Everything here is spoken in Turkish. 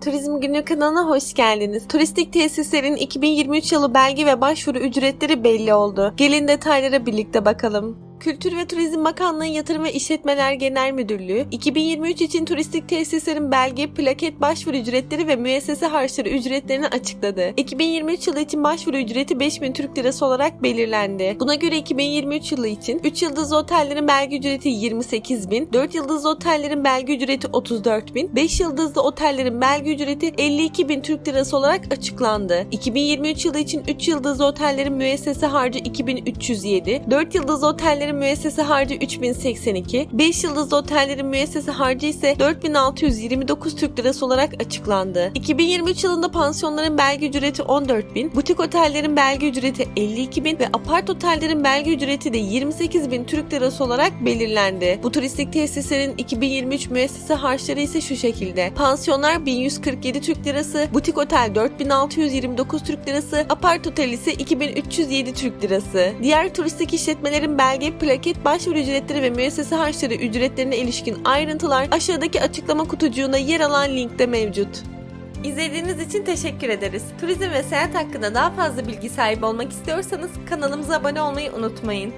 Turizm Günü kanalına hoş geldiniz. Turistik tesislerin 2023 yılı belge ve başvuru ücretleri belli oldu. Gelin detaylara birlikte bakalım. Kültür ve Turizm Bakanlığı Yatırım ve İşletmeler Genel Müdürlüğü, 2023 için turistik tesislerin belge, plaket başvuru ücretleri ve müessese harçları ücretlerini açıkladı. 2023 yılı için başvuru ücreti 5000 Türk Lirası olarak belirlendi. Buna göre 2023 yılı için 3 yıldızlı otellerin belge ücreti 28 bin, 4 yıldızlı otellerin belge ücreti 34 bin, 5 yıldızlı otellerin belge ücreti 52 bin Türk Lirası olarak açıklandı. 2023 yılı için 3 yıldızlı otellerin müessese harcı 2307, 4 yıldızlı otellerin müessese harcı 3082, 5 yıldızlı otellerin müessese harcı ise 4629 Türk Lirası olarak açıklandı. 2023 yılında pansiyonların belge ücreti 14 bin, butik otellerin belge ücreti 52 bin ve apart otellerin belge ücreti de 28 bin Türk Lirası olarak belirlendi. Bu turistik tesislerin 2023 müessese harçları ise şu şekilde. Pansiyonlar 1147 Türk Lirası, butik otel 4629 Türk Lirası, apart otel ise 2307 Türk Lirası. Diğer turistik işletmelerin belge, plaket, başvuru ücretleri ve müessese harçları ücretlerine ilişkin ayrıntılar aşağıdaki açıklama kutucuğunda yer alan linkte mevcut. İzlediğiniz için teşekkür ederiz. Turizm ve seyahat hakkında daha fazla bilgi sahibi olmak istiyorsanız kanalımıza abone olmayı unutmayın.